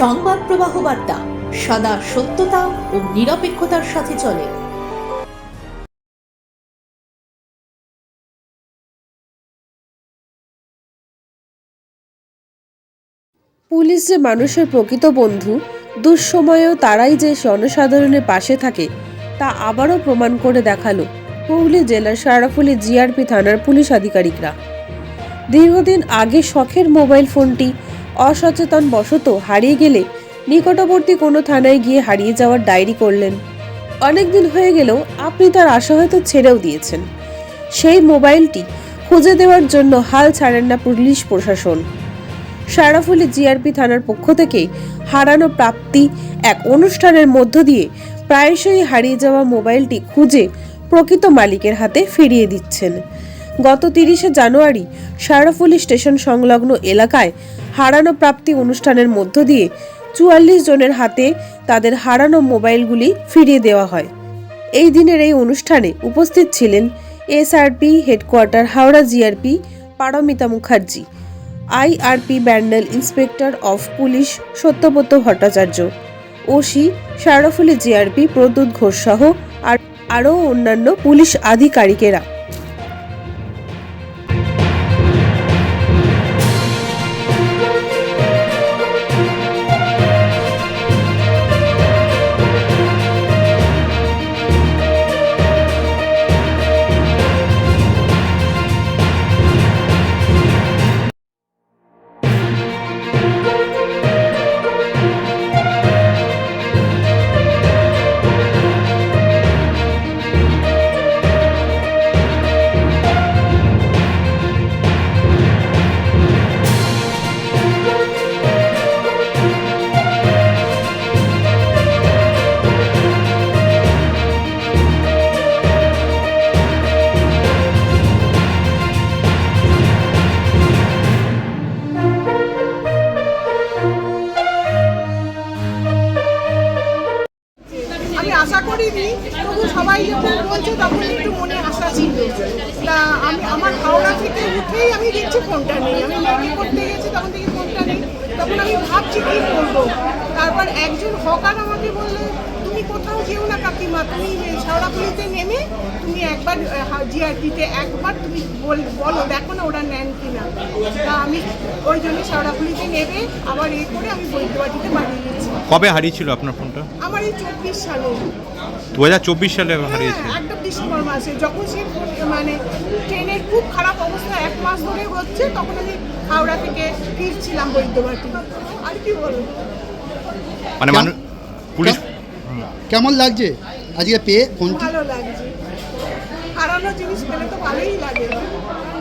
সংবাদ প্রবাহ বার্তা, সদা সত্যতা ও নিরপেক্ষতার সাথে চলে। পুলিশ যে মানুষের প্রকৃত বন্ধু, দুঃসময়েও তারাই যে জনসাধারণের পাশে থাকে, তা আবারও প্রমাণ করে দেখাল হুগলি জেলার সারাফুলি জিআরপি থানার পুলিশ আধিকারিকরা। দীর্ঘদিন আগে শখের মোবাইল ফোনটি অসচেতন বশত হারিয়ে গেলে নিকটবর্তী কোনো থানায় গিয়ে হারিয়ে যাওয়ার ডায়েরি করলেন। অনেকদিন হয়ে গেলেও আপনি তার আশা হয়তো ছেড়েও দিয়েছেন। সেই মোবাইলটি খুঁজে দেওয়ার জন্য হাল ছাড়েন না পুলিশ প্রশাসন। সারাফুলি জিআরপি থানার পক্ষ থেকে হারানো প্রাপ্তি এক অনুষ্ঠানের মধ্য দিয়ে প্রায়শই হারিয়ে যাওয়া মোবাইলটি খুঁজে প্রকৃত মালিকের হাতে ফিরিয়ে দিচ্ছেন। গত তিরিশে জানুয়ারি সারাফুলি স্টেশন সংলগ্ন এলাকায় হারানো প্রাপ্তি অনুষ্ঠানের মধ্য দিয়ে চুয়াল্লিশ জনের হাতে তাদের হারানো মোবাইলগুলি ফিরিয়ে দেওয়া হয়। এই দিনের এই অনুষ্ঠানে উপস্থিত ছিলেন SRP headquarter Howrah GRP Paramita Mukherjee, IRP Bandel inspector of police Satyabrata Bhattacharya, OC Sheoraphuli GRP Pradyut Ghosh সহ আর আরও অন্যান্য পুলিশ আধিকারিকেরা। তবু সবাই যখন বলছে, তখন একটু মনে আশা ছিল। তা আমি, আমার হাওড়া থেকে উঠেই আমি দেখছি ফোনটা নেই। আমি মেয়েকে করতে গেছি, তখন থেকে ফোনটা নেই। তখন আমি ভাবছি কী করব তারপর একজন হকার আমাকে বললে, তুমি কোথাও যেও না কাকিমা, তুমি শাওড়াপুলিতে নেমে তুমি একবার জিআরপিতে একবার তুমি বল- বলো দেখো না ওরা নেন কিনা। তা আমি ওই জন্য শাওড়াপুলিতে নেবে আবার এ করে আমি বৈদ্যবাটিতে গেছি কবে হারিয়েছিল আপনার ফোনটা? আমার এই চব্বিশ সালে। দু হাজার চব্বিশ সালে হারিয়েছে হ্যাঁ, একদম ডিসেম্বর মাসে। যখন সে মানে ট্রেনের খুব খারাপ অবস্থা এক মাস ধরে হচ্ছে তখন আমি হাওড়া থেকে ফিরছিলাম বৈদ্যবাটি আর কি বলব মানে মানুষ পুলিশ কেমন লাগছে? আজকে পেয়ে ফোনটি? ভালো লাগছে। হারানো জিনিস পেলে তো ভালোই লাগে।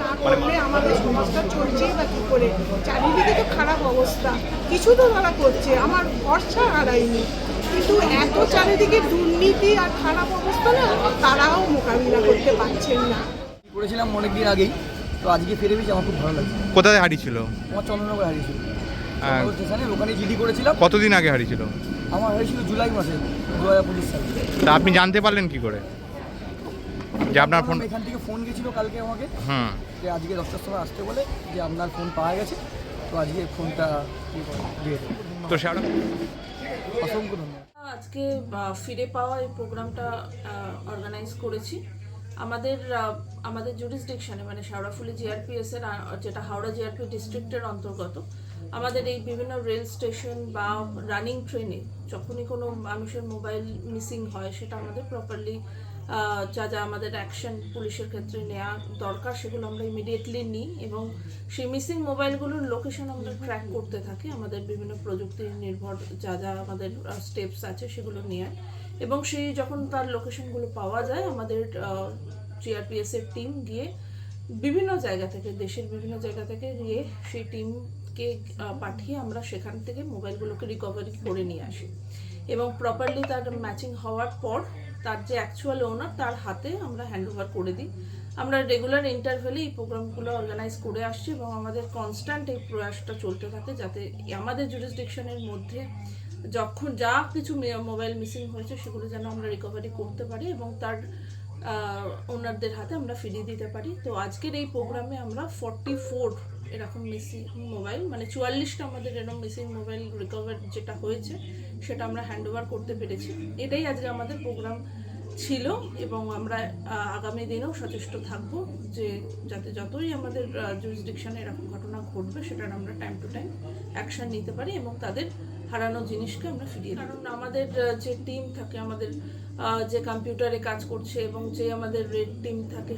না করলে আমাদের সমাজটা চলছেই বা কী করে? চারিদিকে তো খারাপ অবস্থা। কিছু তো তারা করছে। আমার ভরসা হারায়নি। কিন্তু এত চারিদিকে দুর্নীতি আর খারাপ অবস্থা না তারাও মোকাবিলা করতে পারছেন না। করেছিলাম অনেক দিন আগেই। তো আজকে ফিরে পেয়েছি আমার খুব ভালো লাগছে। কোথায় হারিয়েছিল? আমার চন্দ্রনগর হারিয়েছিল। স্টেশনে ওখানে জিডি করেছিলাম। কতদিন আগে হারিয়েছিল? আমার হয়েছিল জুলাই মাসে দু হাজার পঁচিশ সালে। তা আপনি জানতে পারলেন কি করে? যে আপনার ফোন এখান থেকে ফোন গেছিল কালকে আমাকে হুম। যে আজকে দশটার সময় আসতে বলে যে আপনার ফোন পাওয়া গেছে তো আজকে ফোনটা দিয়ে তো সেটা অসংখ্য ধন্যবাদ। আজকে আহ, ফিরে পাওয়া এই প্রোগ্রামটা অর্গানাইজ করেছি। আমাদের আমাদের জুরিসডিকশনে মানে শাওড়াফুলি জিআরপিএস এর যেটা হাওড়া জিআরপি ডিস্ট্রিক্টের অন্তর্গত আমাদের এই বিভিন্ন রেল স্টেশন বা রানিং ট্রেনে যখনই কোনো মানুষের মোবাইল মিসিং হয়, সেটা আমাদের প্রপারলি যা যা আমাদের অ্যাকশন পুলিশের ক্ষেত্রে নেওয়া দরকার সেগুলো আমরা ইমিডিয়েটলি নিই এবং সেই মিসিং মোবাইলগুলোর লোকেশন আমরা ট্র্যাক করতে থাকি, আমাদের বিভিন্ন প্রযুক্তি নির্ভর যা যা আমাদের স্টেপস আছে সেগুলো নিয়ে এবং সেই যখন তার লোকেশনগুলো পাওয়া যায়, আমাদের জিআরপিএসের টিম গিয়ে বিভিন্ন জায়গা থেকে, দেশের বিভিন্ন জায়গা থেকে গিয়ে সেই টিমকে পাঠিয়ে আমরা সেখান থেকে মোবাইলগুলোকে রিকভারি করে নিয়ে আসি। এবং প্রপারলি তার ম্যাচিং হওয়ার পর তার যে অ্যাকচুয়াল ওনার তার হাতে আমরা হ্যান্ড ওভার করে দিই। আমরা রেগুলার ইন্টারভেলে এই প্রোগ্রামগুলো অর্গানাইজ করে আসছি এবং আমাদের কনস্ট্যান্ট এই প্রয়াসটা চলতে থাকে যাতে আমাদের জুরিসডিকশনের মধ্যে যখন যা কিছু মোবাইল মিসিং হয়েছে সেগুলো যেন আমরা রিকভারি করতে পারি এবং তার ওনারদের হাতে আমরা ফিরিয়ে দিতে পারি। তো আজকের এই প্রোগ্রামে আমরা ফর্টি ফোর এরকম মিসিং মোবাইল মানে চুয়াল্লিশটা আমাদের এরকম মিসিং মোবাইল রিকভার যেটা হয়েছে, সেটা আমরা হ্যান্ড ওভার করতে পেরেছি। এটাই আজকে আমাদের প্রোগ্রাম ছিল এবং আমরা আগামী দিনেও সচেষ্ট থাকব যে যাতে যতই আমাদের জুরিসডিকশনে এরকম ঘটনা ঘটবে, সেটার আমরা টাইম টু টাইম অ্যাকশন নিতে পারি এবং তাদের হারানো জিনিসকে আমরা ফিরিয়ে কারণ আমাদের যে টিম থাকে, আমাদের যে কম্পিউটারে কাজ করছে এবং যে আমাদের রেড টিম থাকে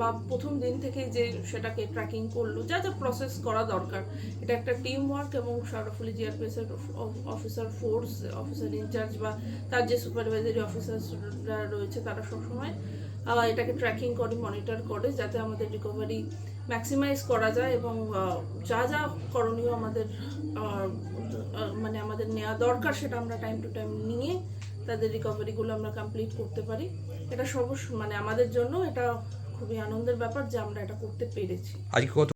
বা প্রথম দিন থেকে যে সেটাকে ট্র্যাকিং করল, যা যা প্রসেস করা দরকার। এটা একটা টিম ওয়ার্ক এবং সারাফুলি জিআরপিএস এর officer force officer in charge বা তার যে সুপারভাইজারি অফিসাররা রয়েছে, তারা সবসময় এটাকে ট্র্যাকিং করে মনিটর করে, যাতে আমাদের রিকভারি ম্যাক্সিমাইজ করা যায় এবং যা যা করণীয় আমাদের মানে নেওয়া দরকার, সেটা আমরা টাইম টু টাইম নিয়ে তাদের রিকভারিগুলো আমরা কমপ্লিট করতে পারি। এটা সব মানে আমাদের জন্য এটা খুবই আনন্দের ব্যাপার যে আমরা এটা করতে পেরেছি। আজকে